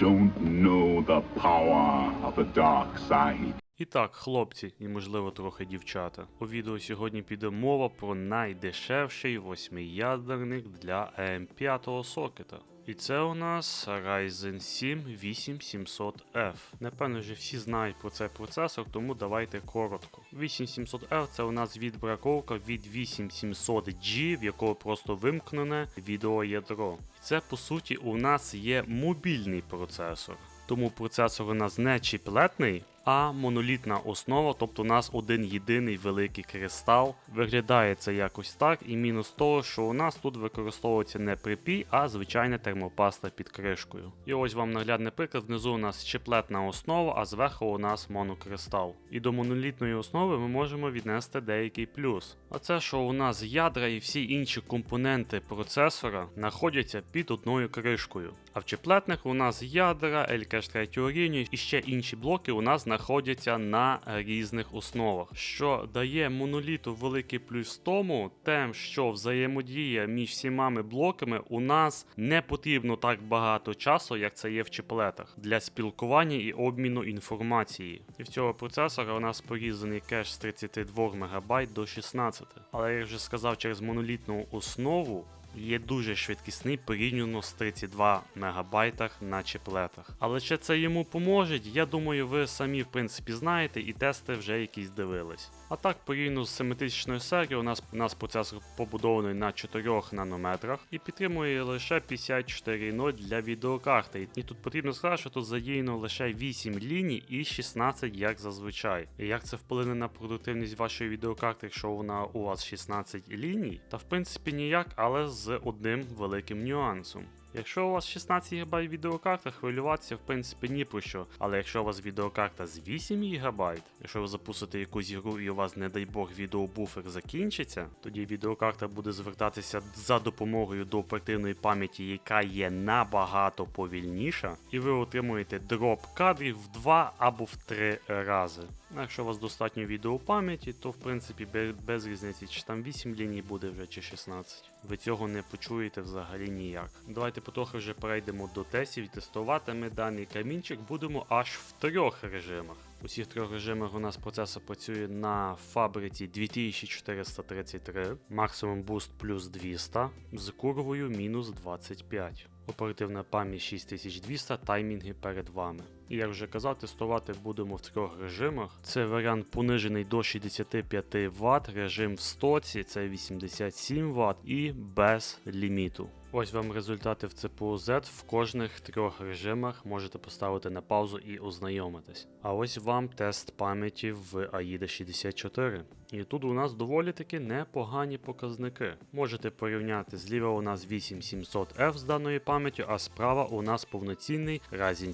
don't know the power of the dark side. І так, хлопці, і можливо трохи дівчата. У відео сьогодні піде мова про найдешевший восьмиядерник для м 5 сокета. І це у нас Ryzen 7 8700F. Напевно, вже всі знають про цей процесор, тому давайте коротко. 8700F це у нас відбраковка від 8700G, в якого просто вимкнене відеоядро. І це по суті у нас є мобільний процесор. Тому процесор у нас не чіплетний, а монолітна основа, тобто у нас один єдиний великий кристал. Виглядає це якось так, і мінус того, що у нас тут використовується не припій, а звичайна термопаста під кришкою. І ось вам наглядний приклад. Внизу у нас чіплетна основа, а зверху у нас монокристал. І до монолітної основи ми можемо віднести деякий плюс. А це, що у нас ядра і всі інші компоненти процесора знаходяться під одною кришкою. А в чіплетних у нас ядра, L-кеш третього рівня і ще інші блоки у нас знаходяться на різних основах, що дає моноліту великий плюс тому, тем, що взаємодія між всіма блоками у нас не потрібно так багато часу, як це є в чіплетах, для спілкування і обміну інформації. І в цього процесора у нас порізаний кеш з 32 МБ до 16. Але як вже сказав, через монолітну основу є дуже швидкісний порівняно з 32 МБ на чіплетах. Але чи це йому поможе? Я думаю, ви самі в принципі знаєте і тести вже якісь дивились. А так, порівняно з 7000 серією, у нас, у нас процесор побудований на 4 нанометрах і підтримує лише 54.0 для відеокарти. І тут потрібно сказати, що тут задіяно лише 8 ліній і 16 як зазвичай. І як це вплине на продуктивність вашої відеокарти, якщо вона у вас 16 ліній? Та в принципі ніяк, але з одним великим нюансом. Якщо у вас 16 ГБ відеокарта, хвилюватися в принципі ні про що. Але якщо у вас відеокарта з 8 ГБ, якщо ви запустите якусь ігру і у вас, не дай Бог, відеобуфер закінчиться, тоді відеокарта буде звертатися за допомогою до оперативної пам'яті, яка є набагато повільніша, і ви отримуєте дроп кадрів в 2 або в 3 рази. Якщо у вас достатньо відеопам'яті, то в принципі без різниці, чи там 8 ліній буде вже чи 16. Ви цього не почуєте взагалі ніяк. Давайте потрохи вже перейдемо до тестів і тестувати ми даний камінчик будемо аж в трьох режимах. У всіх трьох режимах у нас процесор працює на фабриці 2433, максимум буст плюс 200 з курвою мінус 25. Оперативна пам'ять 6200, таймінги перед вами. І як вже казав, тестувати будемо в трьох режимах. Це варіант понижений до 65 Вт, режим в стоці це 87 Вт і без ліміту. Ось вам результати в ЦПУ Z в кожних трьох режимах можете поставити на паузу і ознайомитись. А ось вам тест пам'яті в AIDA 64. І тут у нас доволі таки непогані показники. Можете порівняти зліва у нас 8700F з даною пам'яттю, а справа у нас повноцінний Ryzen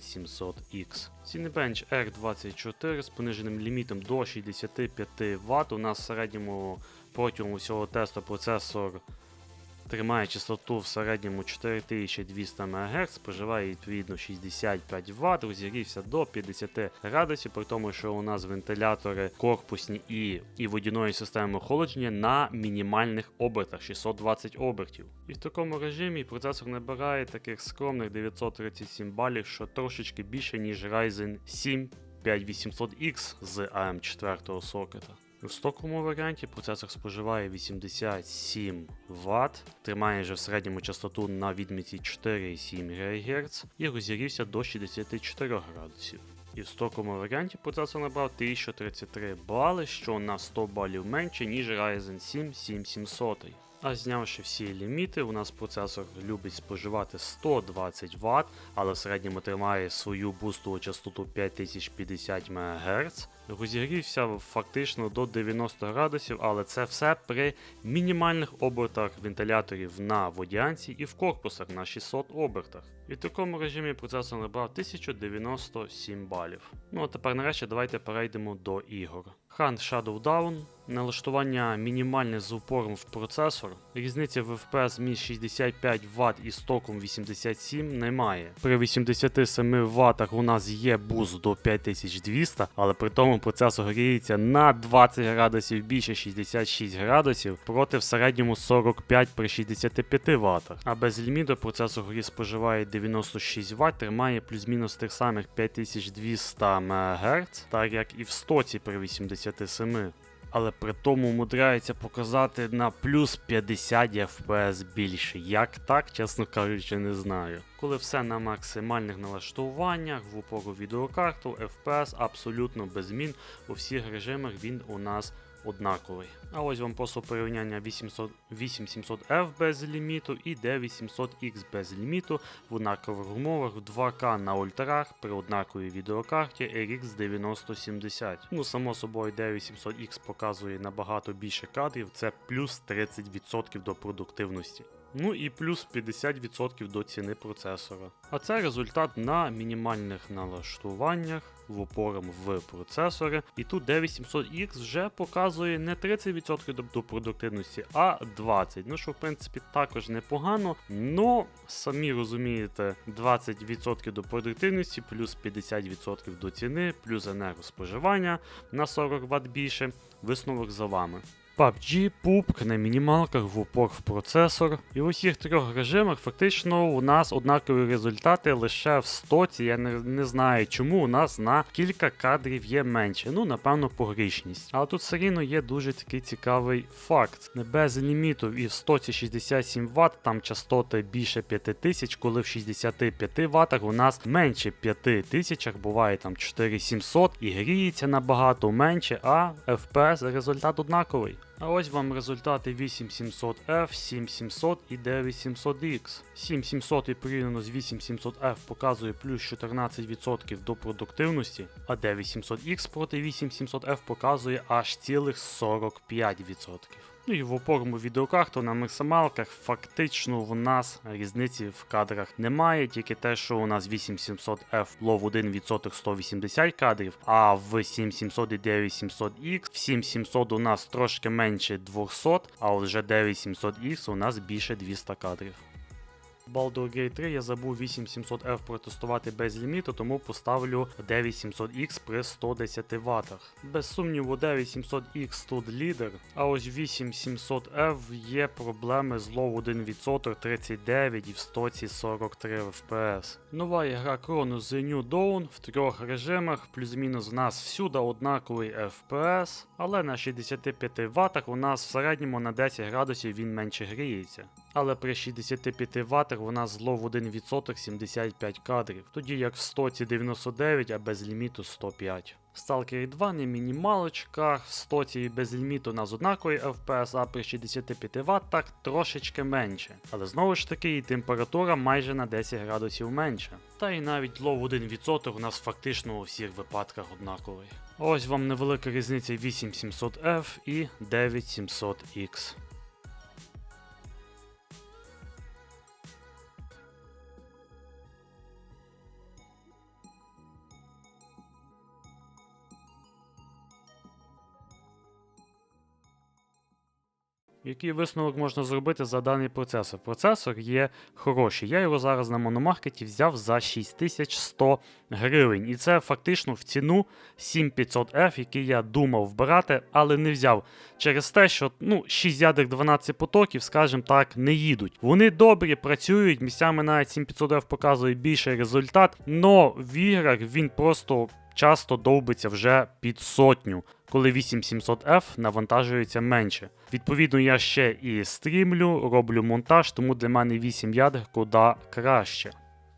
7 9700X. Cinebench R24 з пониженим лімітом до 65 Вт. У нас в середньому протягом усього тесту процесор тримає частоту в середньому 4200 МГц, споживає відповідно 65 Вт, розігрівся до 50 градусів, при тому, що у нас вентилятори корпусні і, і водяної системи охолодження на мінімальних обертах 620 обертів. І в такому режимі процесор набирає таких скромних 937 балів, що трошечки більше, ніж Ryzen 7 5800X з AM4 сокета. У стоковому варіанті процесор споживає 87 Вт, тримає вже в середньому частоту на відміті 4,7 ГГц і розігрівся до 64 градусів. І в стоковому варіанті процесор набрав 1033 бали, що на 100 балів менше, ніж Ryzen 7 7700. А знявши всі ліміти, у нас процесор любить споживати 120 Вт, але в середньому тримає свою бустову частоту 5050 МГц. Розігрівся фактично до 90 градусів, але це все при мінімальних обертах вентиляторів на водянці і в корпусах на 600 обертах. І в такому режимі процесор набрав 1097 балів. Ну а тепер нарешті давайте перейдемо до ігор. Hunt Shadow Down, налаштування мінімальне з упором в процесор. Різниці в FPS між 65 Вт і стоком 87 немає. При 87 Вт у нас є буст до 5200, але при тому процесор гріється на 20 градусів більше 66 градусів проти в середньому 45 при 65 Вт. А без ліміту процесор грі споживає 96 Вт тримає плюс-мінус тих самих 5200 МГц, так як і в стоці при 87. Але при тому умудряється показати на плюс 50 FPS більше. Як так, чесно кажучи, не знаю. Коли все на максимальних налаштуваннях, в упору відеокарту, FPS абсолютно без змін. У всіх режимах він у нас однаковий. А ось вам просто порівняння 8700F без ліміту і D800X без ліміту в однакових умовах в 2К на ультрах при однаковій відеокарті RX 9070. Ну, само собою, D800X показує набагато більше кадрів, це плюс 30% до продуктивності. Ну і плюс 50% до ціни процесора. А це результат на мінімальних налаштуваннях в упором в процесори. І тут D800X вже показує не 30% до- продуктивності, а 20%. Ну що в принципі також непогано. Но самі розумієте, 20% до продуктивності, плюс 50% до ціни, плюс енергоспоживання на 40 Вт більше. Висновок за вами. PUBG, PUBG на мінімалках в упор в процесор. І в усіх трьох режимах фактично у нас однакові результати лише в стоці. Я не, не знаю, чому у нас на кілька кадрів є менше. Ну, напевно, погрішність. Але тут все рівно є дуже такий цікавий факт. Не без ліміту і в стоці 67 Вт, там частоти більше 5000, коли в 65 Вт у нас менше 5000, буває там 4700 і гріється набагато менше, а FPS результат однаковий. А ось вам результати 8700F, 7700 і 9700X. 7700 і порівняно з 8700F показує плюс 14% до продуктивності, а 9800X проти 8700F показує аж цілих 45%. Ну і в опорному відеокарту на максималках фактично в нас різниці в кадрах немає, тільки те, що у нас 8700F лов 1% 180 кадрів, а в 7700 і 9700X в 7700 у нас трошки менше 200, а вже 9700X у нас більше 200 кадрів. Baldur's Gate 3 я забув 8700F протестувати без ліміту, тому поставлю 9700X при 110 Вт. Без сумніву, 9700X тут лідер, а ось 8700F є проблеми з лоу 1% 39 і в стоці 43 FPS. Нова ігра Chronos The New Dawn в трьох режимах, плюс-мінус в нас всюди однаковий FPS, але на 65 Вт у нас в середньому на 10 градусів він менше гріється. Але при 65 Вт у нас зло в 1% 75 кадрів, тоді як в стоці 99, а без ліміту 105. Stalker 2 не мінімалочка, в стоці і без ліміту нас однаковий FPS, а при 65 Вт так трошечки менше. Але знову ж таки і температура майже на 10 градусів менша. Та і навіть лов 1% у нас фактично у всіх випадках однаковий. Ось вам невелика різниця 8700F і 9700X. Який висновок можна зробити за даний процесор? Процесор є хороший. Я його зараз на мономаркеті взяв за 6100 гривень. І це фактично в ціну 7500F, який я думав брати, але не взяв. Через те, що ну, 6 ядер 12 потоків, скажімо так, не їдуть. Вони добрі, працюють, місцями навіть 7500F показує більший результат, но в іграх він просто часто довбиться вже під сотню, коли 8700F навантажується менше. Відповідно, я ще і стрімлю, роблю монтаж, тому для мене 8 ядер куди краще.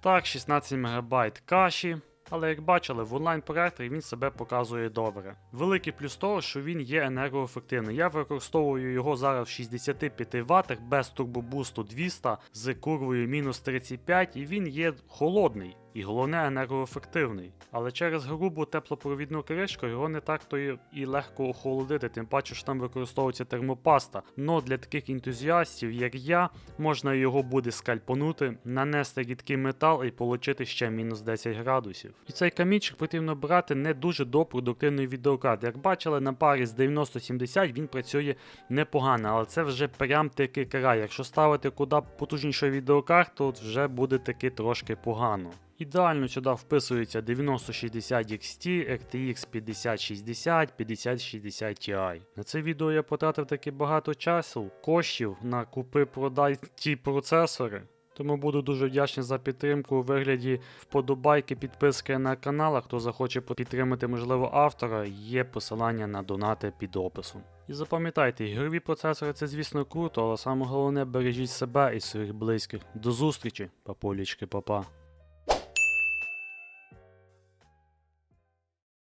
Так, 16 МБ каші. Але як бачили, в онлайн-проекторі він себе показує добре. Великий плюс того, що він є енергоефективний. Я використовую його зараз в 65 Вт без турбобусту 200 з курвою мінус 35, і він є холодний. І головне енергоефективний. Але через грубу теплопровідну кришку його не так то і, легко охолодити, тим паче, що там використовується термопаста. Но для таких ентузіастів, як я, можна його буде скальпанути, нанести рідкий метал і отримати ще мінус 10 градусів. І цей камінчик потрібно брати не дуже до продуктивної відеокарти. Як бачили, на парі з 9070 він працює непогано, але це вже прям таки край. Якщо ставити куди потужнішу відеокарту, вже буде таки трошки погано. Ідеально сюди вписується 9060 XT, RTX 5060, 5060 Ti. На це відео я потратив таки багато часу, коштів на купи продай ті процесори. Тому буду дуже вдячний за підтримку у вигляді вподобайки, підписки на канал. А хто захоче підтримати, можливо, автора, є посилання на донати під описом. І запам'ятайте, ігрові процесори це, звісно, круто, але саме головне бережіть себе і своїх близьких. До зустрічі, папулічки, папа.